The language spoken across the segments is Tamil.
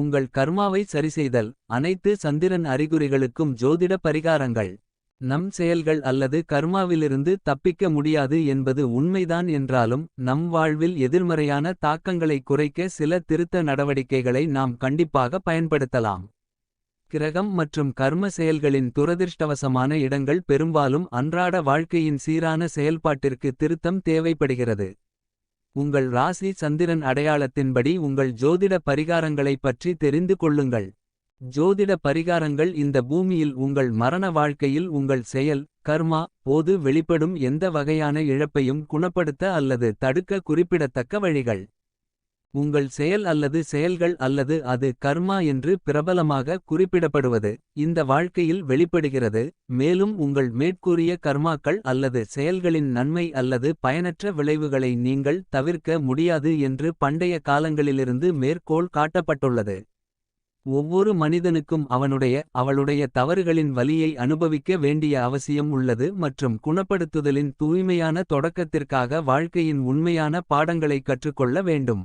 உங்கள் கர்மாவை சரிசெய்தல் அனைத்து சந்திரன் அறிகுறிகளுக்கும் ஜோதிட பரிகாரங்கள். நம் செயல்கள் அல்லது கர்மாவிலிருந்து தப்பிக்க முடியாது என்பது உண்மைதான் என்றாலும். நம் வாழ்வில் எதிர்மறையான தாக்கங்களை குறைக்க சில திருத்த நடவடிக்கைகளை நாம் கண்டிப்பாக பயன்படுத்தலாம். கிரகம் மற்றும் கர்ம செயல்களின் துரதிர்ஷ்டவசமான இடங்கள் பெரும்பாலும் அன்றாட வாழ்க்கையின் சீரான செயல்பாட்டிற்கு திருத்தம் தேவைப்படுகிறது. உங்கள் ராசி சந்திரன் அடையாளத்தின்படி உங்கள் ஜோதிட பரிகாரங்களைப் பற்றி தெரிந்து கொள்ளுங்கள். ஜோதிட பரிகாரங்கள் இந்த பூமியில் உங்கள் மரண வாழ்க்கையில் உங்கள் செயல். கர்மா போது வெளிப்படும் எந்த வகையான இழப்பையும் குணப்படுத்த அல்லது தடுக்க குறிப்பிடத்தக்க வழிகள். உங்கள் செயல் அல்லது செயல்கள் அல்லது அது கர்மா என்று பிரபலமாக குறிப்பிடப்படுவது. இந்த வாழ்க்கையில் வெளிப்படுகிறது மேலும் உங்கள் மேற்கூறிய கர்மாக்கள் அல்லது செயல்களின் நன்மை அல்லது பயனற்ற விளைவுகளை நீங்கள் தவிர்க்க முடியாது என்று பண்டைய காலங்களிலிருந்து மேற்கோள் காட்டப்பட்டுள்ளது. ஒவ்வொரு மனிதனுக்கும் அவனுடைய அவளுடைய தவறுகளின் வலியை அனுபவிக்க வேண்டிய அவசியம் உள்ளது மற்றும் குணப்படுத்துதலின் தூய்மையான தொடக்கத்திற்காக வாழ்க்கையின் உண்மையான பாடங்களை கற்றுக்கொள்ள வேண்டும்.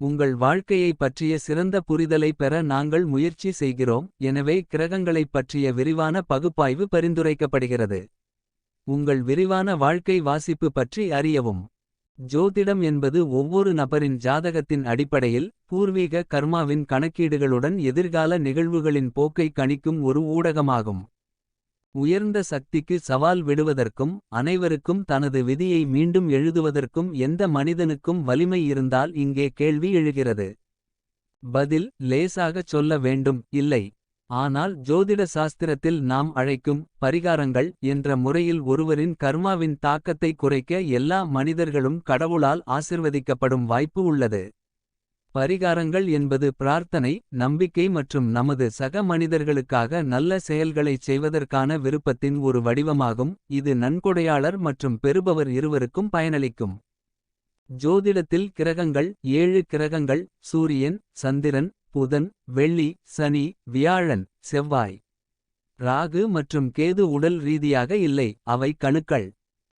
உங்கள் வாழ்க்கையைப் பற்றிய சிறந்த புரிதலை பெற நாங்கள் முயற்சி செய்கிறோம் எனவே கிரகங்களைப் பற்றிய விரிவான பகுப்பாய்வு பரிந்துரைக்கப்படுகிறது. உங்கள் விரிவான வாழ்க்கை வாசிப்பு பற்றி அறியவும். ஜோதிடம் என்பது ஒவ்வொரு நபரின் ஜாதகத்தின் அடிப்படையில். பூர்வீக கர்மாவின் கணக்கீடுகளுடன் எதிர்கால நிகழ்வுகளின் போக்கை கணிக்கும் ஒரு ஊடகமாகும். உயர்ந்த சக்திக்கு சவால் விடுவதற்கும் அனைவருக்கும் தனது விதியை மீண்டும் எழுதுவதற்கும் எந்த மனிதனுக்கும் வலிமை இருந்தால் இங்கே கேள்வி எழுகிறது. பதில் லேசாகச் சொல்ல வேண்டும் இல்லை. ஆனால் ஜோதிட சாஸ்திரத்தில் நாம் அழைக்கும் பரிகாரங்கள் என்ற முறையில் ஒருவரின் கர்மாவின் தாக்கத்தை குறைக்க எல்லா மனிதர்களும் கடவுளால் ஆசிர்வதிக்கப்படும் வாய்ப்பு உள்ளது. பரிகாரங்கள் என்பது பிரார்த்தனை நம்பிக்கை மற்றும் நமது சக மனிதர்களுக்காக நல்ல செயல்களைச் செய்வதற்கான விருப்பத்தின் ஒரு வடிவமாகும் இது நன்கொடையாளர் மற்றும் பெறுபவர் இருவருக்கும் பயனளிக்கும். ஜோதிடத்தில் கிரகங்கள் ஏழு கிரகங்கள் சூரியன் சந்திரன் புதன் வெள்ளி சனி வியாழன் செவ்வாய். ராகு மற்றும் கேது உடல் ரீதியாக இல்லை அவை கணுக்கள்.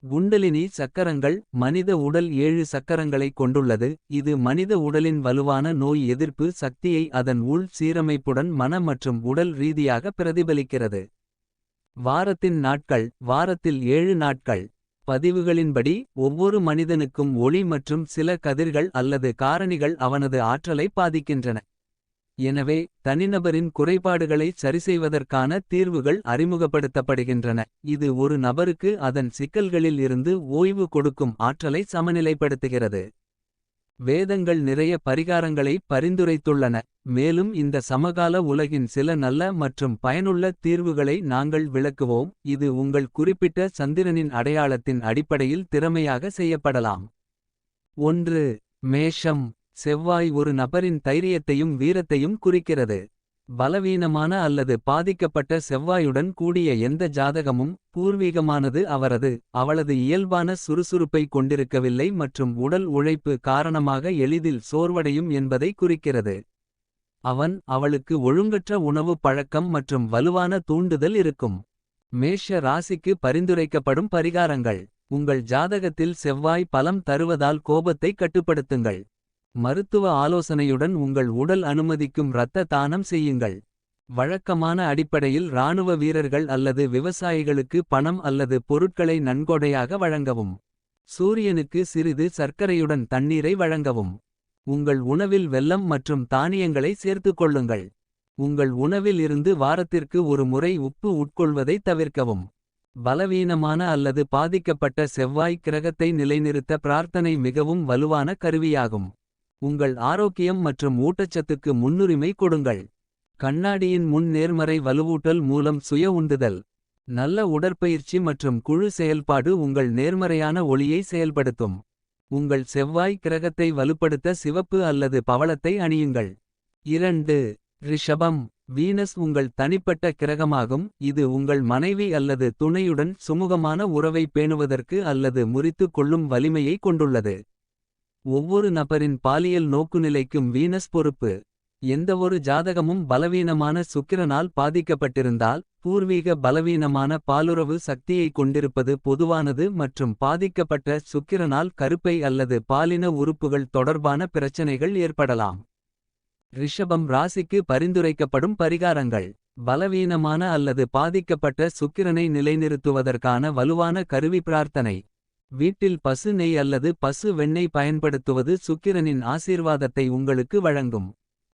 குண்டலினி சக்கரங்கள் மனித உடல் ஏழு சக்கரங்களைக் கொண்டுள்ளது. இது மனித உடலின் வலுவான நோய் எதிர்ப்பு சக்தியை அதன் உள் சீரமைப்புடன் மன மற்றும் உடல் ரீதியாக பிரதிபலிக்கிறது. வாரத்தின் நாட்கள் வாரத்தில் ஏழு நாட்கள். பதிவுகளின்படி ஒவ்வொரு மனிதனுக்கும் ஒளி மற்றும் சில கதிர்கள் அல்லது காரணிகள் அவனது ஆற்றலை பாதிக்கின்றன. எனவே தனிநபரின் குறைபாடுகளை சரிசெய்வதற்கான தீர்வுகள் அறிமுகப்படுத்தப்படுகின்றன. இது ஒரு நபருக்கு அதன் சிக்கல்களில் இருந்து ஓய்வு கொடுக்கும் ஆற்றலை சமநிலைப்படுத்துகிறது. வேதங்கள் நிறைய பரிகாரங்களை பரிந்துரைத்துள்ளன. மேலும் இந்த சமகால உலகின் சில நல்ல மற்றும் பயனுள்ள தீர்வுகளை நாங்கள் விளக்குவோம். இது உங்கள் குறிப்பிட்ட சந்திரனின் அடையாளத்தின் அடிப்படையில் திறமையாக செய்யப்படலாம். ஒன்று மேஷம் செவ்வாய் ஒரு நபரின் தைரியத்தையும் வீரத்தையும் குறிக்கிறது. பலவீனமான அல்லது பாதிக்கப்பட்ட செவ்வாயுடன் கூடிய எந்த ஜாதகமும். பூர்வீகமானது அவரது அவளது இயல்பான சுறுசுறுப்பை கொண்டிருக்கவில்லை. மற்றும் உடல் உழைப்பு காரணமாக எளிதில் சோர்வடையும் என்பதை குறிக்கிறது. அவன் அவளுக்கு ஒழுங்கற்ற உணவு பழக்கம் மற்றும் வலுவான தூண்டுதல் இருக்கும். மேஷ ராசிக்கு பரிந்துரைக்கப்படும் பரிகாரங்கள். உங்கள் ஜாதகத்தில் செவ்வாய் பலம் தருவதால் கோபத்தை கட்டுப்படுத்துங்கள். மருத்துவ ஆலோசனையுடன் உங்கள் உடல் அனுமதிக்கும் இரத்த தானம் செய்யுங்கள். வழக்கமான அடிப்படையில் இராணுவ வீரர்கள் அல்லது விவசாயிகளுக்கு பணம் அல்லது பொருட்களை நன்கொடையாக வழங்கவும். சூரியனுக்கு சிறிது சர்க்கரையுடன் தண்ணீரை வழங்கவும். உங்கள் உணவில் வெல்லம் மற்றும் தானியங்களை சேர்த்துக் கொள்ளுங்கள். உங்கள் உணவில் இருந்து வாரத்திற்கு ஒரு முறை உப்பு உட்கொள்வதை தவிர்க்கவும். பலவீனமான அல்லது பாதிக்கப்பட்ட செவ்வாய் கிரகத்தை நிலைநிறுத்த பிரார்த்தனை மிகவும் வலுவான கருவியாகும். உங்கள் ஆரோக்கியம் மற்றும் ஊட்டச்சத்துக்கு முன்னுரிமை கொடுங்கள். கண்ணாடியின் முன் நேர்மறை வலுவூட்டல் மூலம் சுய உந்துதல். நல்ல உடற்பயிற்சி மற்றும் குழு செயல்பாடு உங்கள் நேர்மறையான ஒளியை செயல்படுத்தும். உங்கள் செவ்வாய் கிரகத்தை வலுப்படுத்த சிவப்பு அல்லது பவளத்தை அணியுங்கள். இரண்டு ரிஷபம் வீனஸ் உங்கள் தனிப்பட்ட கிரகமாகும் இது உங்கள் மனைவி அல்லது துணையுடன் சுமூகமான உறவை பேணுவதற்கு அல்லது முறித்துக் கொள்ளும் வலிமையை கொண்டுள்ளது. ஒவ்வொரு நபரின் பாலியல் நோக்குநிலைக்கும் வீனஸ் பொறுப்பு. எந்தவொரு ஜாதகமும் பலவீனமான சுக்கிரனால் பாதிக்கப்பட்டிருந்தால். பூர்வீக பலவீனமான பாலுறவு சக்தியை கொண்டிருப்பது பொதுவானது மற்றும் பாதிக்கப்பட்ட சுக்கிரனால் கருப்பை அல்லது பாலின உறுப்புகள் தொடர்பான பிரச்சனைகள் ஏற்படலாம். ரிஷபம் ராசிக்கு பரிந்துரைக்கப்படும் பரிகாரங்கள். பலவீனமான அல்லது பாதிக்கப்பட்ட சுக்கிரனை நிலைநிறுத்துவதற்கான வலுவான கருவி பிரார்த்தனை. வீட்டில் பசு நெய் அல்லது பசு வெண்ணெய் பயன்படுத்துவது சுக்கிரனின் ஆசீர்வாதத்தை உங்களுக்கு வழங்கும்.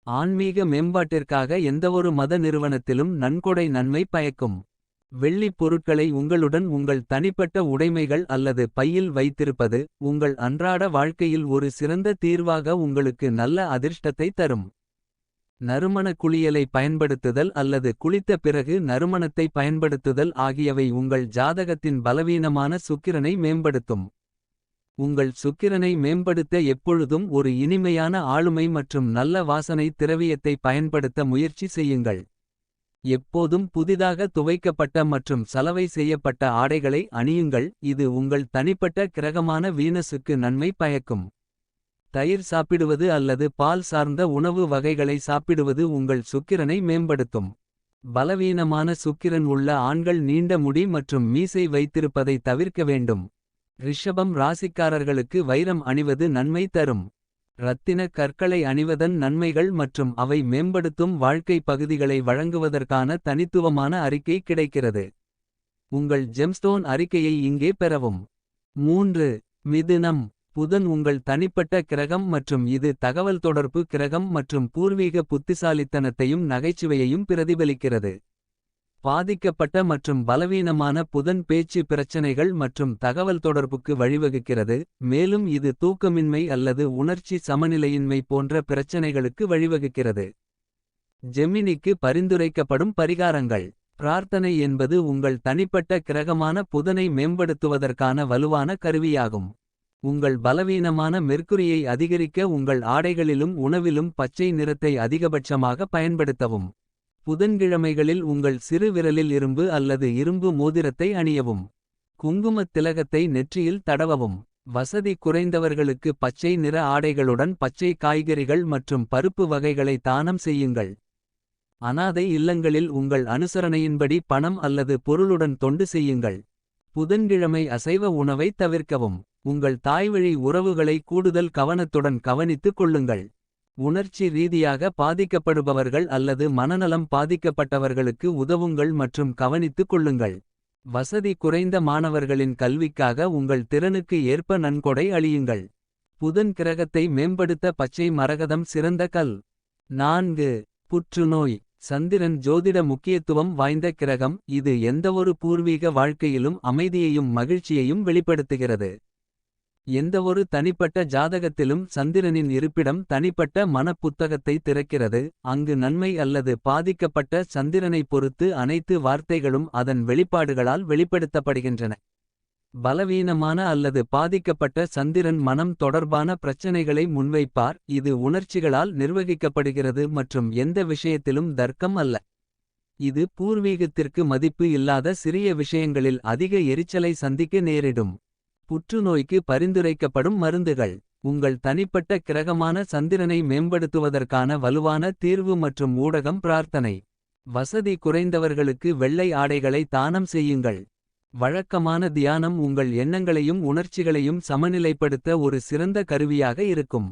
ஆன்மீக மேம்பாட்டிற்காக எந்தவொரு மத நிறுவனத்திலும் நன்கொடை நன்மை பயக்கும். வெள்ளிப் பொருட்களை உங்களுடன் உங்கள் தனிப்பட்ட உடைமைகள் அல்லது பையில் வைத்திருப்பது. உங்கள் அன்றாட வாழ்க்கையில் ஒரு சிறந்த தீர்வாக உங்களுக்கு நல்ல அதிர்ஷ்டத்தை தரும். நறுமண குளியலை பயன்படுத்துதல் அல்லது குளித்த பிறகு நறுமணத்தை பயன்படுத்துதல் ஆகியவை உங்கள் ஜாதகத்தின் பலவீனமான சுக்கிரனை மேம்படுத்தும். உங்கள் சுக்கிரனை மேம்படுத்த எப்பொழுதும் ஒரு இனிமையான ஆளுமை மற்றும் நல்ல வாசனை திரவியத்தை பயன்படுத்த முயற்சி செய்யுங்கள். எப்போதும் புதிதாக துவைக்கப்பட்ட மற்றும் சலவை செய்யப்பட்ட ஆடைகளை அணியுங்கள் இது உங்கள் தனிப்பட்ட கிரகமான வீனஸுக்கு நன்மை பயக்கும். தயிர் சாப்பிடுவது அல்லது பால் சார்ந்த உணவு வகைகளை சாப்பிடுவது உங்கள் சுக்கிரனை மேம்படுத்தும். பலவீனமான சுக்கிரன் உள்ள ஆண்கள் நீண்ட முடி மற்றும் மீசை வைத்திருப்பதை தவிர்க்க வேண்டும். ரிஷபம் ராசிக்காரர்களுக்கு வைரம் அணிவது நன்மை தரும். இரத்தின கற்களை அணிவதன் நன்மைகள் மற்றும் அவை மேம்படுத்தும் வாழ்க்கை பகுதிகளை வழங்குவதற்கான தனித்துவமான அறிக்கை கிடைக்கிறது. உங்கள் ஜெம்ஸ்டோன் அறிக்கையை இங்கே பெறவும். மூன்று மிதுனம் புதன் உங்கள் தனிப்பட்ட கிரகம் மற்றும் இது தகவல் தொடர்பு கிரகம் மற்றும் பூர்வீக புத்திசாலித்தனத்தையும் நகைச்சுவையையும் பிரதிபலிக்கிறது. பாதிக்கப்பட்ட மற்றும் பலவீனமான புதன் பேச்சு பிரச்சனைகள் மற்றும் தகவல் தொடர்புக்கு வழிவகுக்கிறது. மேலும் இது தூக்கமின்மை அல்லது உணர்ச்சி சமநிலையின்மை போன்ற பிரச்சனைகளுக்கு வழிவகுக்கிறது. ஜெமினிக்கு பரிந்துரைக்கப்படும் பரிகாரங்கள். பிரார்த்தனை என்பது உங்கள் தனிப்பட்ட கிரகமான புதனை மேம்படுத்துவதற்கான வலுவான கருவியாகும். உங்கள் பலவீனமான மெர்க்குரியை அதிகரிக்க உங்கள் ஆடைகளிலும் உணவிலும் பச்சை நிறத்தை அதிகபட்சமாக பயன்படுத்தவும். புதன்கிழமைகளில் உங்கள் சிறு விரலில் இரும்பு அல்லது இரும்பு மோதிரத்தை அணியவும். குங்குமத் திலகத்தை நெற்றியில் தடவவும். வசதி குறைந்தவர்களுக்கு பச்சை நிற ஆடைகளுடன் பச்சை காய்கறிகள் மற்றும் பருப்பு வகைகளை தானம் செய்யுங்கள். அனாதை இல்லங்களில் உங்கள் அனுசரணையின்படி பணம் அல்லது பொருளுடன் தொண்டு செய்யுங்கள். புதன்கிழமை அசைவ உணவை தவிர்க்கவும். உங்கள் தாய்வழி உறவுகளை கூடுதல் கவனத்துடன் கவனித்துக் கொள்ளுங்கள். உணர்ச்சி ரீதியாக பாதிக்கப்படுபவர்கள் அல்லது மனநலம் பாதிக்கப்பட்டவர்களுக்கு உதவுங்கள் மற்றும் கவனித்துக் கொள்ளுங்கள். வசதி குறைந்த மாணவர்களின் கல்விக்காக உங்கள் திறனுக்கு ஏற்ப நன்கொடை அளியுங்கள். புதன் கிரகத்தை மேம்படுத்த பச்சை மரகதம் சிறந்த கல். நான்கு புற்றுநோய் சந்திரன் ஜோதிட முக்கியத்துவம் வாய்ந்த கிரகம் இது எந்தவொரு பூர்வீக வாழ்க்கையிலும் அமைதியையும் மகிழ்ச்சியையும் வெளிப்படுத்துகிறது. எந்தவொரு தனிப்பட்ட ஜாதகத்திலும் சந்திரனின் இருப்பிடம் தனிப்பட்ட மனப்புத்தகத்தை திறக்கிறது. அங்கு நன்மை அல்லது பாதிக்கப்பட்ட சந்திரனைப் பொறுத்து அனைத்து வார்த்தைகளும் அதன் வெளிப்பாடுகளால் வெளிப்படுத்தப்படுகின்றன. பலவீனமான அல்லது பாதிக்கப்பட்ட சந்திரன் மனம் தொடர்பான பிரச்சனைகளை முன்வைப்பார். இது உணர்ச்சிகளால் நிர்வகிக்கப்படுகிறது மற்றும் எந்த விஷயத்திலும் தர்க்கம் அல்ல. இது பூர்வீகத்திற்கு மதிப்பு இல்லாத சிறிய விஷயங்களில் அதிக எரிச்சலை சந்திக்க நேரிடும். புற்றுநோய்க்கு பரிந்துரைக்கப்படும் மருந்துகள். உங்கள் தனிப்பட்ட கிரகமான சந்திரனை மேம்படுத்துவதற்கான வலுவான தீர்வு மற்றும் ஊடகம் பிரார்த்தனை. வசதி குறைந்தவர்களுக்கு வெள்ளை ஆடைகளை தானம் செய்யுங்கள். வழக்கமான தியானம் உங்கள் எண்ணங்களையும் உணர்ச்சிகளையும் சமநிலைப்படுத்த ஒரு சிறந்த கருவியாக இருக்கும்.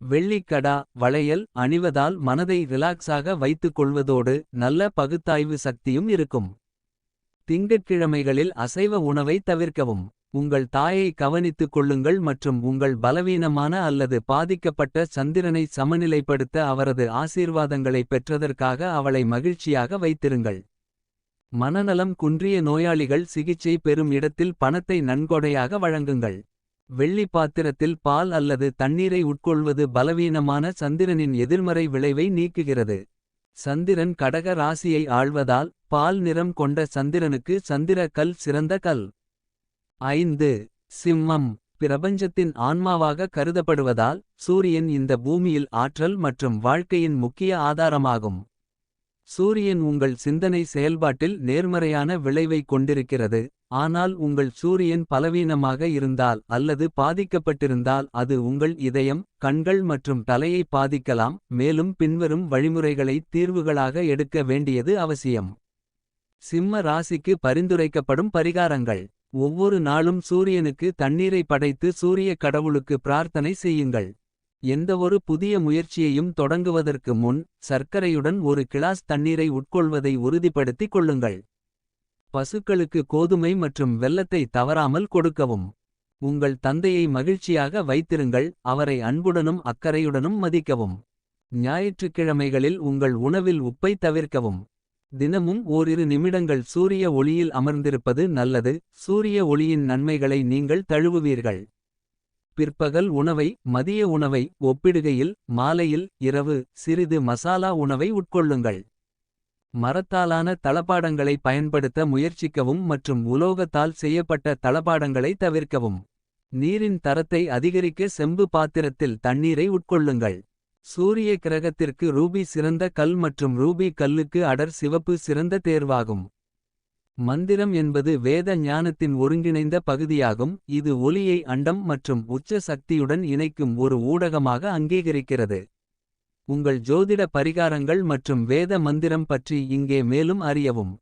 வெள்ளிக்கடா வளையல் அணிவதால் மனதை ரிலாக்ஸாக வைத்துக் கொள்வதோடு நல்ல பகுத்தாய்வு சக்தியும் இருக்கும். திங்கட்கிழமைகளில் அசைவ உணவை தவிர்க்கவும். உங்கள் தாயை கவனித்துக் கொள்ளுங்கள் மற்றும் உங்கள் பலவீனமான அல்லது பாதிக்கப்பட்ட சந்திரனை சமநிலைப்படுத்த அவரது ஆசீர்வாதங்களை பெற்றதற்காக அவளை மகிழ்ச்சியாக வைத்திருங்கள். மனநலம் குன்றிய நோயாளிகள் சிகிச்சை பெறும் இடத்தில் பணத்தை நன்கொடையாக வழங்குங்கள். வெள்ளி பாத்திரத்தில் பால் அல்லது தண்ணீரை உட்கொள்வது பலவீனமான சந்திரனின் எதிர்மறை விளைவை நீக்குகிறது. சந்திரன் கடக ராசியை ஆள்வதால் பால் நிறம் கொண்ட சந்திரனுக்கு சந்திர கல் சிறந்த கல். ஐந்து சிம்மம் பிரபஞ்சத்தின் ஆன்மாவாக கருதப்படுவதால் சூரியன் இந்த பூமியில் ஆற்றல் மற்றும் வாழ்க்கையின் முக்கிய ஆதாரமாகும். சூரியன் உங்கள் சிந்தனை செயல்பாட்டில் நேர்மறையான விளைவை கொண்டிருக்கிறது. ஆனால் உங்கள் சூரியன் பலவீனமாக இருந்தால் அல்லது பாதிக்கப்பட்டிருந்தால் அது உங்கள் இதயம். கண்கள் மற்றும் தலையை பாதிக்கலாம் மேலும் பின்வரும் வழிமுறைகளை தீர்வுகளாக எடுக்க வேண்டியது அவசியம். சிம்ம ராசிக்கு பரிந்துரைக்கப்படும் பரிகாரங்கள். ஒவ்வொரு நாளும் சூரியனுக்கு தண்ணீரை படைத்து சூரிய கடவுளுக்கு பிரார்த்தனை செய்யுங்கள். எந்தவொரு புதிய முயற்சியையும் தொடங்குவதற்கு முன் சர்க்கரையுடன் ஒரு கிளாஸ் தண்ணீரை உட்கொள்வதை உறுதிப்படுத்திக் கொள்ளுங்கள். பசுக்களுக்கு கோதுமை மற்றும் வெல்லத்தை தவறாமல் கொடுக்கவும். உங்கள் தந்தையை மகிழ்ச்சியாக வைத்திருங்கள் அவரை அன்புடனும் அக்கறையுடனும் மதிக்கவும். ஞாயிற்றுக்கிழமைகளில் உங்கள் உணவில் உப்பை தவிர்க்கவும். தினமும் ஓரிரு நிமிடங்கள் சூரிய ஒளியில் அமர்ந்திருப்பது நல்லது. சூரிய ஒளியின் நன்மைகளை நீங்கள் தழுவுவீர்கள். பிற்பகல் உணவை மதிய உணவை ஒப்பிடுகையில் மாலையில் இரவு சிறிது மசாலா உணவை உட்கொள்ளுங்கள். மரத்தாலான தளபாடங்களை பயன்படுத்த முயற்சிக்கவும் மற்றும் உலோகத்தால் செய்யப்பட்ட தளபாடங்களை தவிர்க்கவும். நீரின் தரத்தை அதிகரிக்க செம்பு பாத்திரத்தில் தண்ணீரை உட்கொள்ளுங்கள். சூரிய கிரகத்திற்கு ரூபி சிறந்த கல் மற்றும் ரூபி கல்லுக்கு அடர் சிவப்பு சிறந்த தேர்வாகும். மந்திரம் என்பது வேத ஞானத்தின் ஒருங்கிணைந்த பகுதியாகும். இது ஒளியை அண்டம் மற்றும் உச்ச சக்தியுடன் இணைக்கும் ஒரு ஊடகமாக அங்கீகரிக்கிறது. உங்கள் ஜோதிட பரிகாரங்கள் மற்றும் வேத மந்திரம் பற்றி இங்கே மேலும் அறியவும்.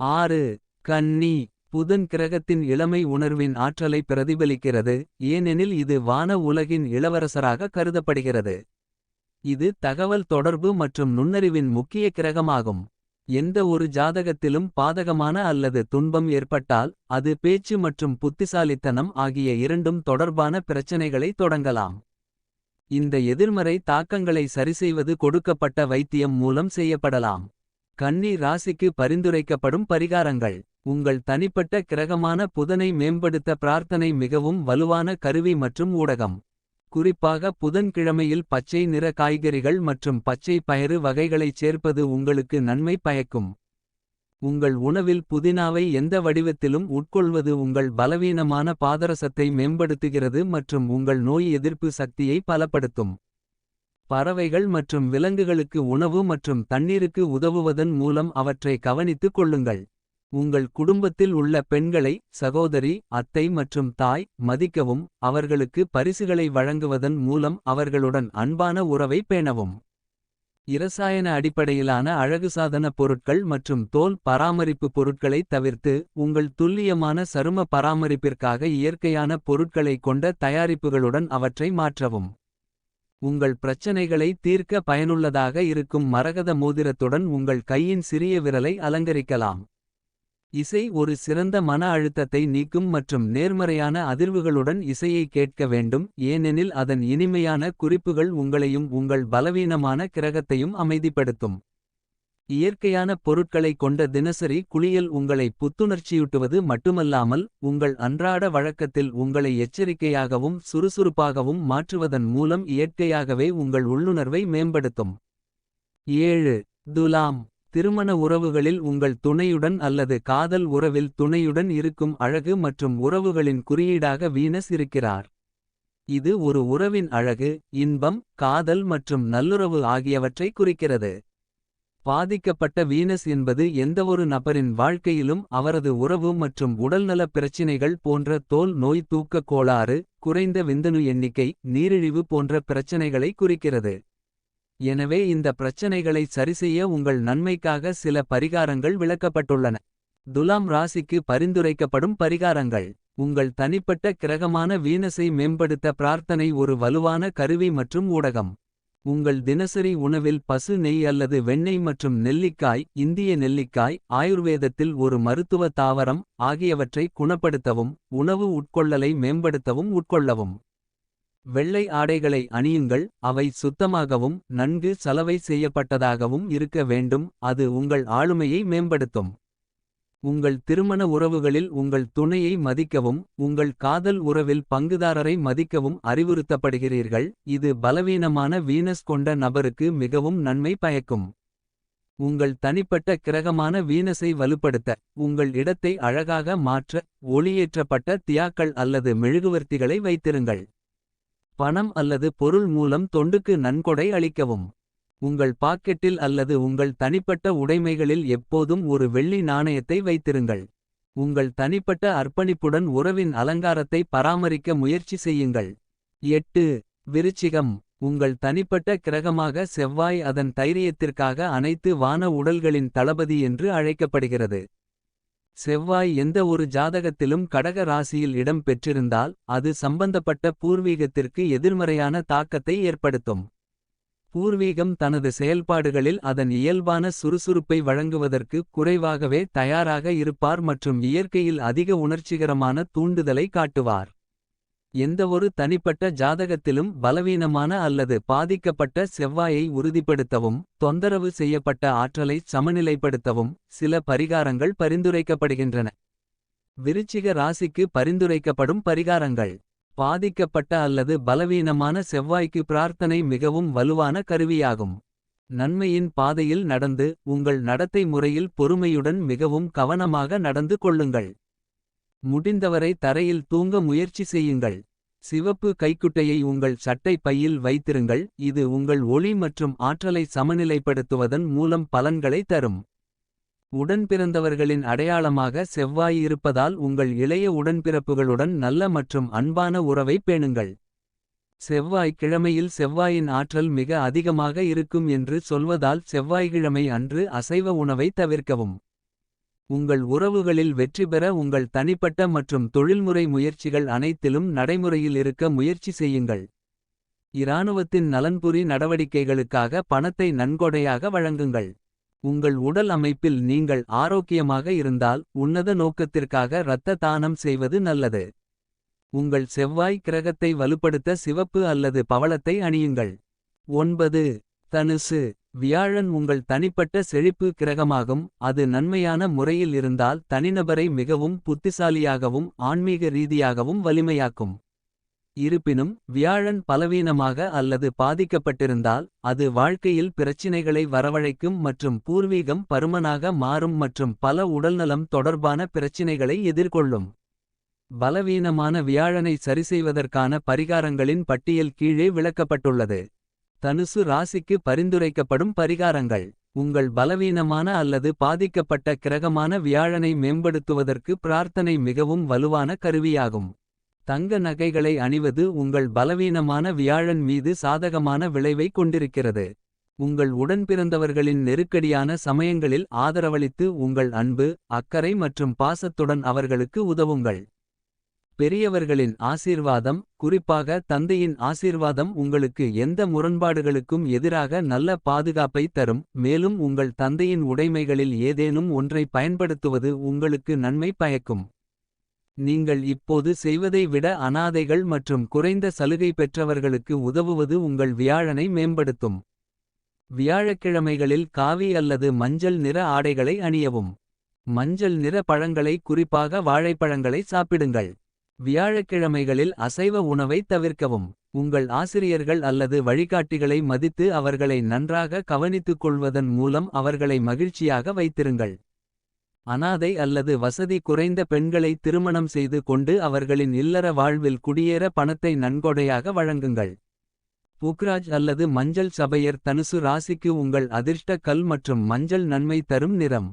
ஆறு கன்னி புதன் கிரகத்தின் இளமை உணர்வின் ஆற்றலை பிரதிபலிக்கிறது. ஏனெனில் இது வான உலகின் இளவரசராக கருதப்படுகிறது. இது தகவல் தொடர்பு மற்றும் நுண்ணறிவின் முக்கிய கிரகமாகும். எந்த ஒரு ஜாதகத்திலும் பாதகமான அல்லது துன்பம் ஏற்பட்டால். அது பேச்சு மற்றும் புத்திசாலித்தனம் ஆகிய இரண்டும் தொடர்பான பிரச்சனைகளை தொடங்கலாம். இந்த எதிர்மறை தாக்கங்களை சரிசெய்வது கொடுக்கப்பட்ட வைத்தியம் மூலம் செய்யப்படலாம். கன்னி ராசிக்கு பரிந்துரைக்கப்படும் பரிகாரங்கள். உங்கள் தனிப்பட்ட கிரகமான புதனை மேம்படுத்த பிரார்த்தனை மிகவும் வலுவான கருவி மற்றும் ஊடகம். குறிப்பாக புதன்கிழமையில் பச்சை நிற காய்கறிகள் மற்றும் பச்சை பயறு வகைகளைச் சேர்ப்பது உங்களுக்கு நன்மை பயக்கும். உங்கள் உணவில் புதினாவை எந்த வடிவத்திலும் உட்கொள்வது உங்கள் பலவீனமான பாதரசத்தை மேம்படுத்துகிறது மற்றும் உங்கள் நோய் எதிர்ப்பு சக்தியை பலப்படுத்தும். பறவைகள் மற்றும் விலங்குகளுக்கு உணவு மற்றும் தண்ணீருக்கு உதவுவதன் மூலம் அவற்றை கவனித்துக் கொள்ளுங்கள். உங்கள் குடும்பத்தில் உள்ள பெண்களை சகோதரி அத்தை மற்றும் தாய் மதிக்கவும். அவர்களுக்கு பரிசுகளை வழங்குவதன் மூலம் அவர்களுடன் அன்பான உறவை பேணவும். இரசாயன அடிப்படையிலான அழகுசாதன பொருட்கள் மற்றும் தோல் பராமரிப்பு பொருட்களை தவிர்த்து. உங்கள் துல்லியமான சரும பராமரிப்பிற்காக இயற்கையான பொருட்களைக் கொண்ட தயாரிப்புகளுடன் அவற்றை மாற்றவும். உங்கள் பிரச்சனைகளை தீர்க்க பயனுள்ளதாக இருக்கும் மரகத மோதிரத்துடன் உங்கள் கையின் சிறிய விரலை அலங்கரிக்கலாம். இசை ஒரு சிறந்த மன அழுத்தத்தை நீக்கும் மற்றும் நேர்மறையான அதிர்வுகளுடன் இசையை கேட்க வேண்டும். ஏனெனில் அதன் இனிமையான குறிப்புகள் உங்களையும் உங்கள் பலவீனமான கிரகத்தையும் அமைதிப்படுத்தும். இயற்கையான பொருட்களைக் கொண்ட தினசரி குளியல் உங்களை புத்துணர்ச்சியூட்டுவது மட்டுமல்லாமல். உங்கள் அன்றாட வழக்கத்தில் உங்களை எச்சரிக்கையாகவும் சுறுசுறுப்பாகவும் மாற்றுவதன் மூலம் இயற்கையாகவே உங்கள் உள்ளுணர்வை மேம்படுத்தும். ஏழு துலாம் திருமண உறவுகளில் உங்கள் துணையுடன் அல்லது காதல் உறவில் துணையுடன் இருக்கும் அழகு மற்றும் உறவுகளின் குறியீடாக வீனஸ் இருக்கிறார். இது ஒரு உறவின் அழகு இன்பம் காதல் மற்றும் நல்லுறவு ஆகியவற்றை குறிக்கிறது. பாதிக்கப்பட்ட வீனஸ் என்பது எந்தவொரு நபரின் வாழ்க்கையிலும் அவரது உறவு மற்றும் உடல்நலப் பிரச்சினைகள் போன்ற தோல் நோய் தூக்கக் கோளாறு. குறைந்த விந்தணு எண்ணிக்கை நீரிழிவு போன்ற பிரச்சனைகளை குறிக்கிறது. எனவே இந்த பிரச்சனைகளை சரிசெய்ய உங்கள் நன்மைக்காக சில பரிகாரங்கள் விளக்கப்பட்டுள்ளன. துலாம் ராசிக்கு பரிந்துரைக்கப்படும் பரிகாரங்கள். உங்கள் தனிப்பட்ட கிரகமான வீனஸை மேம்படுத்த பிரார்த்தனை ஒரு வலுவான கருவி மற்றும் ஊடகம். உங்கள் தினசரி உணவில் பசு நெய் அல்லது வெண்ணெய் மற்றும் நெல்லிக்காய். இந்திய நெல்லிக்காய் ஆயுர்வேதத்தில் ஒரு மருத்துவ தாவரம். ஆகியவற்றை குணப்படுத்தவும் உணவு உட்கொள்ளலை மேம்படுத்தவும் உட்கொள்ளவும். வெள்ளை ஆடைகளை அணியுங்கள் அவை சுத்தமாகவும். நன்கு சலவை செய்யப்பட்டதாகவும் இருக்க வேண்டும். அது உங்கள் ஆளுமையை மேம்படுத்தும். உங்கள் திருமண உறவுகளில் உங்கள் துணையை மதிக்கவும். உங்கள் காதல் உறவில் பங்குதாரரை மதிக்கவும் அறிவுறுத்தப்படுகிறீர்கள். இது பலவீனமான வீனஸ் கொண்ட நபருக்கு மிகவும் நன்மை பயக்கும். உங்கள் தனிப்பட்ட கிரகமான வீனஸை வலுப்படுத்த. உங்கள் இடத்தை அழகாக மாற்ற ஒளியேற்றப்பட்ட தியாக்கள் அல்லது மெழுகுவர்த்திகளை வைத்திருங்கள். பணம் அல்லது பொருள் மூலம் தொண்டுக்கு நன்கொடை அளிக்கவும். உங்கள் பாக்கெட்டில் அல்லது உங்கள் தனிப்பட்ட உடைமைகளில் எப்போதும் ஒரு வெள்ளி நாணயத்தை வைத்திருங்கள். உங்கள் தனிப்பட்ட அர்ப்பணிப்புடன் உறவின் அலங்காரத்தை பராமரிக்க முயற்சி செய்யுங்கள். எட்டு விருச்சிகம் உங்கள் தனிப்பட்ட கிரகமாக செவ்வாய் அதன் தைரியத்திற்காக அனைத்து வான உடல்களின் தளபதி என்று அழைக்கப்படுகிறது. செவ்வாய் எந்த ஒரு ஜாதகத்திலும் கடக ராசியில் இடம் பெற்றிருந்தால் அது சம்பந்தப்பட்ட பூர்வீகத்திற்கு எதிர்மறையான தாக்கத்தை ஏற்படுத்தும். பூர்வீகம் தனது செயல்பாடுகளில் அதன் இயல்பான சுறுசுறுப்பை வழங்குவதற்கு குறைவாகவே தயாராக இருப்பார் மற்றும் இயற்கையில் அதிக உணர்ச்சிகரமான தூண்டுதலை காட்டுவார். எந்தவொரு தனிப்பட்ட ஜாதகத்திலும் பலவீனமான அல்லது பாதிக்கப்பட்ட செவ்வாயை உறுதிப்படுத்தவும். தொந்தரவு செய்யப்பட்ட ஆற்றலை சமநிலைப்படுத்தவும். சில பரிகாரங்கள் பரிந்துரைக்கப்படுகின்றன. விருச்சிக ராசிக்கு பரிந்துரைக்கப்படும் பரிகாரங்கள். பாதிக்கப்பட்ட அல்லது பலவீனமான செவ்வாய்க்கு பிரார்த்தனை மிகவும் வலுவான கருவியாகும். நன்மையின் பாதையில் நடந்து உங்கள் நடத்தை முறையில் பொறுமையுடன் மிகவும் கவனமாக நடந்து கொள்ளுங்கள். முடிந்தவரை தரையில் தூங்க முயற்சி செய்யுங்கள். சிவப்பு கைக்குட்டையை உங்கள் சட்டை பையில் வைத்திருங்கள். இது உங்கள் ஒளி மற்றும் ஆற்றலை சமநிலைப்படுத்துவதன் மூலம் பலன்களை தரும். உடன்பிறந்தவர்களின் அடையாளமாக செவ்வாய் இருப்பதால் உங்கள் இளைய உடன்பிறப்புகளுடன் நல்ல மற்றும் அன்பான உறவை பேணுங்கள். செவ்வாய் கிழமையில் செவ்வாயின் ஆற்றல் மிக அதிகமாக இருக்கும் என்று சொல்வதால் செவ்வாய்கிழமை அன்று அசைவ உணவை தவிர்க்கவும். உங்கள் உறவுகளில் வெற்றி பெற உங்கள் தனிப்பட்ட மற்றும் தொழில்முறை முயற்சிகள் அனைத்திலும் நடைமுறையில் இருக்க முயற்சி செய்யுங்கள். இராணுவத்தின் நலன்புரி நடவடிக்கைகளுக்காக பணத்தை நன்கொடையாக வழங்குங்கள். உங்கள் உடல் அமைப்பில் நீங்கள் ஆரோக்கியமாக இருந்தால் உன்னத நோக்கத்திற்காக இரத்த தானம் செய்வது நல்லது. உங்கள் செவ்வாய் கிரகத்தை வலுப்படுத்த சிவப்பு அல்லது பவளத்தை அணியுங்கள். ஒன்பது தனுசு வியாழன் உங்கள் தனிப்பட்ட செழிப்பு கிரகமாகும் அது நன்மையான முறையில் இருந்தால் தனிநபரை மிகவும் புத்திசாலியாகவும் ஆன்மீக ரீதியாகவும் வலிமையாக்கும். இருப்பினும் வியாழன் பலவீனமாக அல்லது பாதிக்கப்பட்டிருந்தால் அது வாழ்க்கையில் பிரச்சினைகளை வரவழைக்கும் மற்றும் பூர்வீகம் பருமனாக மாறும் மற்றும் பல உடல்நலம் தொடர்பான பிரச்சினைகளை எதிர்கொள்ளும். பலவீனமான வியாழனை சரிசெய்வதற்கான பரிகாரங்களின் பட்டியல் கீழே விளக்கப்பட்டுள்ளது. தனுசு ராசிக்கு பரிந்துரைக்கப்படும் பரிகாரங்கள். உங்கள் பலவீனமான அல்லது பாதிக்கப்பட்ட கிரகமான வியாழனை மேம்படுத்துவதற்கு பிரார்த்தனை மிகவும் வலுவான கருவியாகும். தங்க நகைகளை அணிவது உங்கள் பலவீனமான வியாழன் மீது சாதகமான விளைவை கொண்டிருக்கிறது. உங்கள் உடன்பிறந்தவர்களின் நெருக்கடியான சமயங்களில் ஆதரவளித்து உங்கள் அன்பு. அக்கறை மற்றும் பாசத்துடன் அவர்களுக்கு உதவுங்கள். பெரியவர்களின் ஆசீர்வாதம் குறிப்பாக தந்தையின் ஆசீர்வாதம் உங்களுக்கு எந்த முரண்பாடுகளுக்கும் எதிராக நல்ல பாதுகாப்பை தரும். மேலும் உங்கள் தந்தையின் உடைமைகளில் ஏதேனும் ஒன்றை பயன்படுத்துவது உங்களுக்கு நன்மை பயக்கும். நீங்கள் இப்போது செய்வதை விட அனாதைகள் மற்றும் குறைந்த சலுகை பெற்றவர்களுக்கு உதவுவது உங்கள் வியாழனை மேம்படுத்தும். வியாழக்கிழமைகளில் காவி அல்லது மஞ்சள் நிற ஆடைகளை அணியவும். மஞ்சள் நிற பழங்களை குறிப்பாக வாழைப்பழங்களை சாப்பிடுங்கள். வியாழக்கிழமைகளில் அசைவ உணவை தவிர்க்கவும். உங்கள் ஆசிரியர்கள் அல்லது வழிகாட்டிகளை மதித்து அவர்களை நன்றாக கவனித்துக் கொள்வதன் மூலம் அவர்களை மகிழ்ச்சியாக வைத்திருங்கள். அனாதை அல்லது வசதி குறைந்த பெண்களை திருமணம் செய்து கொண்டு அவர்களின் இல்லற வாழ்வில் குடியேற பணத்தை நன்கொடையாக வழங்குங்கள். புக்ராஜ் அல்லது மஞ்சள் சபையர் தனுசு ராசிக்கு உங்கள் அதிர்ஷ்ட கல் மற்றும் மஞ்சள் நன்மை தரும் நிறம்.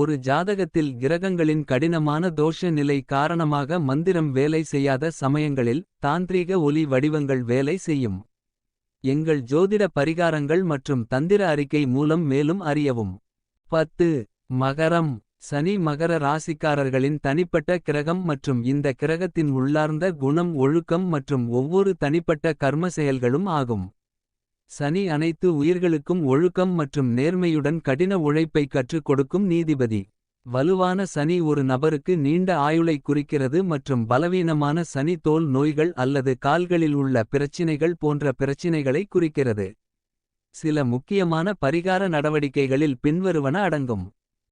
ஒரு ஜாதகத்தில் கிரகங்களின் கடினமான தோஷ நிலை காரணமாக மந்திரம் வேலை செய்யாத சமயங்களில் தாந்திரீக ஒலி வடிவங்கள் வேலை செய்யும். எங்கள் ஜோதிட பரிகாரங்கள் மற்றும் தந்திர அறிக்கை மூலம் மேலும் அறியவும். பத்து மகரம் சனி மகர ராசிக்காரர்களின் தனிப்பட்ட கிரகம் மற்றும் இந்த கிரகத்தின் உள்ளார்ந்த குணம் ஒழுக்கம் மற்றும் ஒவ்வொரு தனிப்பட்ட கர்ம செயல்களும் ஆகும். சனி அனைத்து உயிர்களுக்கும் ஒழுக்கம் மற்றும் நேர்மையுடன் கடின உழைப்பை கற்றுக் கொடுக்கும் நீதிபதி. வலுவான சனி ஒரு நபருக்கு நீண்ட ஆயுளை குறிக்கிறது மற்றும் பலவீனமான சனி தோல் நோய்கள் அல்லது கால்களில் உள்ள பிரச்சினைகள் போன்ற பிரச்சினைகளை குறிக்கிறது. சில முக்கியமான பரிகார நடவடிக்கைகளில் பின்வருவன அடங்கும்.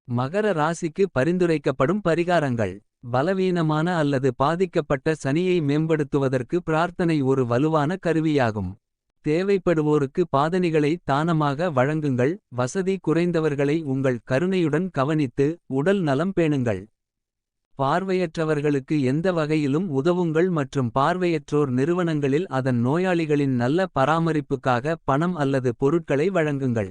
மகர ராசிக்கு பரிந்துரைக்கப்படும் பரிகாரங்கள். பலவீனமான அல்லது பாதிக்கப்பட்ட சனியை மேம்படுத்துவதற்கு பிரார்த்தனை ஒரு வலுவான கருவியாகும். தேவைப்படுவோருக்கு பாதணிகளை தானமாக வழங்குங்கள். வசதி குறைந்தவர்களை உங்கள் கருணையுடன் கவனித்து. உடல் நலம் பேணுங்கள். பார்வையற்றவர்களுக்கு எந்த வகையிலும் உதவுங்கள் மற்றும் பார்வையற்றோர் நிறுவனங்களில் அதன் நோயாளிகளின் நல்ல பராமரிப்புக்காக பணம் அல்லது பொருட்களை வழங்குங்கள்.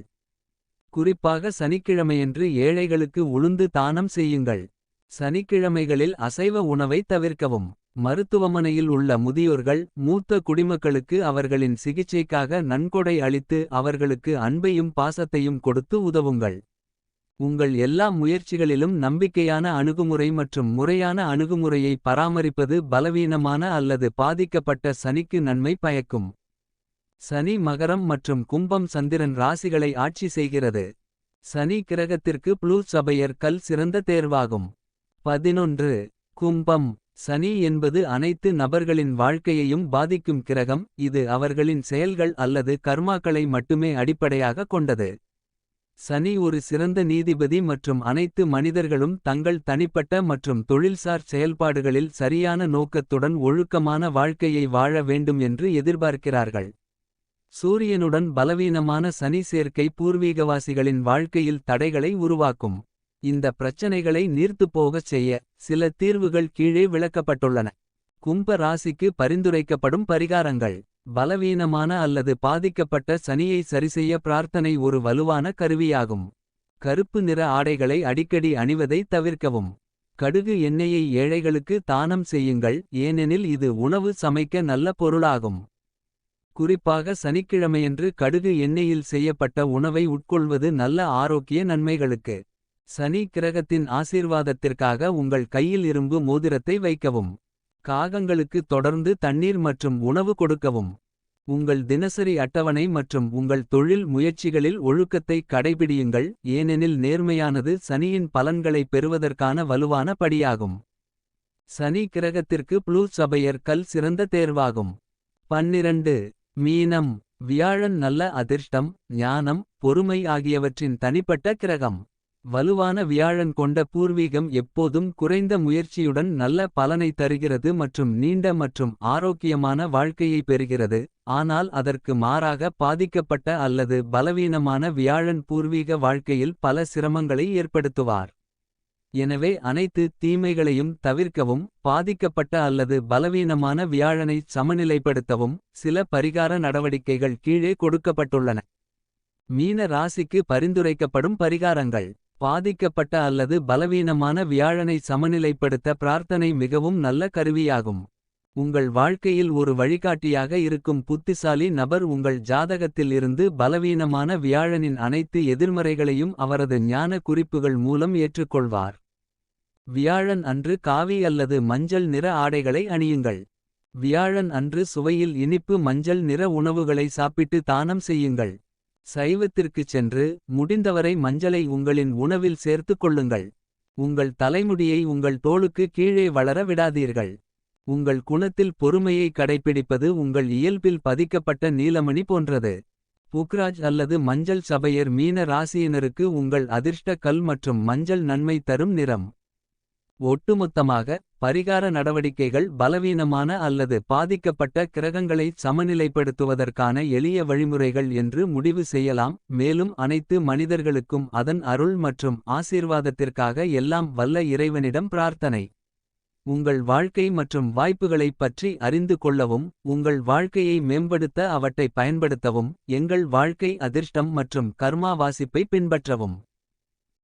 குறிப்பாக சனிக்கிழமையன்று ஏழைகளுக்கு உளுந்து தானம் செய்யுங்கள். சனிக்கிழமைகளில் அசைவ உணவை தவிர்க்கவும். மருத்துவமனையில் உள்ள முதியோர்கள் மூத்த குடிமக்களுக்கு அவர்களின் சிகிச்சைக்காக நன்கொடை அளித்து அவர்களுக்கு அன்பையும் பாசத்தையும் கொடுத்து உதவுங்கள். உங்கள் எல்லா முயற்சிகளிலும் நம்பிக்கையான அணுகுமுறை மற்றும் முறையான அணுகுமுறையை பராமரிப்பது பலவீனமான அல்லது பாதிக்கப்பட்ட சனிக்கு நன்மை பயக்கும். சனி மகரம் மற்றும் கும்பம் சந்திரன் ராசிகளை ஆட்சி செய்கிறது. சனி கிரகத்திற்கு புளூ சபையர் கல் சிறந்த தேர்வாகும். பதினொன்று கும்பம் சனி என்பது அனைத்து நபர்களின் வாழ்க்கையையும் பாதிக்கும் கிரகம் இது அவர்களின் செயல்கள் அல்லது கர்மாக்களை மட்டுமே அடிப்படையாக கொண்டது. சனி ஒரு சிறந்த நீதிபதி மற்றும் அனைத்து மனிதர்களும் தங்கள் தனிப்பட்ட மற்றும் தொழில்சார் செயல்பாடுகளில் சரியான நோக்கத்துடன் ஒழுக்கமான வாழ்க்கையை வாழ வேண்டும் என்று எதிர்பார்க்கிறார்கள். சூரியனுடன் பலவீனமான சனி சேர்க்கை பூர்வீகவாசிகளின் வாழ்க்கையில் தடைகளை உருவாக்கும். இந்த பிரச்சனைகளை நீர்த்துப்போகச் செய்ய சில தீர்வுகள் கீழே விளக்கப்பட்டுள்ளன. கும்ப ராசிக்கு பரிந்துரைக்கப்படும் பரிகாரங்கள். பலவீனமான அல்லது பாதிக்கப்பட்ட சனியை சரிசெய்ய பிரார்த்தனை ஒரு வலுவான கருவியாகும். கருப்பு நிற ஆடைகளை அடிக்கடி அணிவதை தவிர்க்கவும். கடுகு எண்ணெயை ஏழைகளுக்கு தானம் செய்யுங்கள் ஏனெனில் இது உணவு சமைக்க நல்ல பொருளாகும். குறிப்பாக சனிக்கிழமையன்று கடுகு எண்ணெயில் செய்யப்பட்ட உணவை உட்கொள்வது நல்ல ஆரோக்கிய நன்மைகளுக்கு. சனி கிரகத்தின் ஆசீர்வாதத்திற்காக உங்கள் கையில் இரும்பு மோதிரத்தை வைக்கவும். காகங்களுக்கு தொடர்ந்து தண்ணீர் மற்றும் உணவு கொடுக்கவும். உங்கள் தினசரி அட்டவணை மற்றும் உங்கள் தொழில் முயற்சிகளில் ஒழுக்கத்தை கடைபிடியுங்கள் ஏனெனில் நேர்மையானது சனியின் பலன்களை பெறுவதற்கான வலுவான படியாகும். சனி கிரகத்திற்கு ப்ளூ சபையர் கல் சிறந்த தேர்வாகும். பன்னிரண்டு மீனம் வியாழன் நல்ல அதிர்ஷ்டம் ஞானம் பொறுமை ஆகியவற்றின் தனிப்பட்ட கிரகம். வலுவான வியாழன் கொண்ட பூர்வீகம் எப்போதும் குறைந்த முயற்சியுடன் நல்ல பலனை தருகிறது மற்றும் நீண்ட மற்றும் ஆரோக்கியமான வாழ்க்கையை பெறுகிறது. ஆனால் அதற்கு மாறாக பாதிக்கப்பட்ட அல்லது பலவீனமான வியாழன் பூர்வீக வாழ்க்கையில் பல சிரமங்களை ஏற்படுத்துவார். எனவே அனைத்து தீமைகளையும் தவிர்க்கவும் பாதிக்கப்பட்ட அல்லது பலவீனமான வியாழனை சமநிலைப்படுத்தவும் சில பரிகார நடவடிக்கைகள் கீழே கொடுக்கப்பட்டுள்ளன. மீன ராசிக்கு பரிந்துரைக்கப்படும் பரிகாரங்கள். பாதிக்கப்பட்ட அல்லது பலவீனமான வியாழனை சமநிலைப்படுத்த பிரார்த்தனை மிகவும் நல்ல கருவியாகும். உங்கள் வாழ்க்கையில் ஒரு வழிகாட்டியாக இருக்கும் புத்திசாலி நபர் உங்கள் ஜாதகத்தில் இருந்து பலவீனமான வியாழனின் அனைத்து எதிர்மறைகளையும் அவரது ஞான குறிப்புகள் மூலம் ஏற்றுக்கொள்வார். வியாழன் அன்று காவி அல்லது மஞ்சள் நிற ஆடைகளை அணியுங்கள். வியாழன் அன்று சுவையில் இனிப்பு மஞ்சள் நிற உணவுகளை சாப்பிட்டு தானம் செய்யுங்கள். சைவத்திற்குச் சென்று முடிந்தவரை மஞ்சளை உங்களின் உணவில் சேர்த்துக் கொள்ளுங்கள். உங்கள் தலைமுடியை உங்கள் தோளுக்கு கீழே வளர விடாதீர்கள். உங்கள் குணத்தில் பொறுமையை கடைப்பிடிப்பது உங்கள் இயல்பில் பதிக்கப்பட்ட நீலமணி போன்றது. புக்ராஜ் அல்லது மஞ்சள் சபையர் மீன ராசியினருக்கு உங்கள் அதிர்ஷ்ட கல் மற்றும் மஞ்சள் நன்மை தரும் நிறம். ஒட்டுமொத்தமாக பரிகார நடவடிக்கைகள் பலவீனமான அல்லது பாதிக்கப்பட்ட கிரகங்களை சமநிலைப்படுத்துவதற்கான எளிய வழிமுறைகள் என்று முடிவு செய்யலாம் மேலும் அனைத்து மனிதர்களுக்கும் அதன் அருள் மற்றும் ஆசீர்வாதத்திற்காக எல்லாம் வல்ல இறைவனிடம் பிரார்த்தனை. உங்கள் வாழ்க்கை மற்றும் வாய்ப்புகளைப் பற்றி அறிந்து கொள்ளவும் உங்கள் வாழ்க்கையை மேம்படுத்த அவற்றை பயன்படுத்தவும் எங்கள் வாழ்க்கை அதிர்ஷ்டம் மற்றும் கர்மா வாசிப்பை பின்பற்றவும்.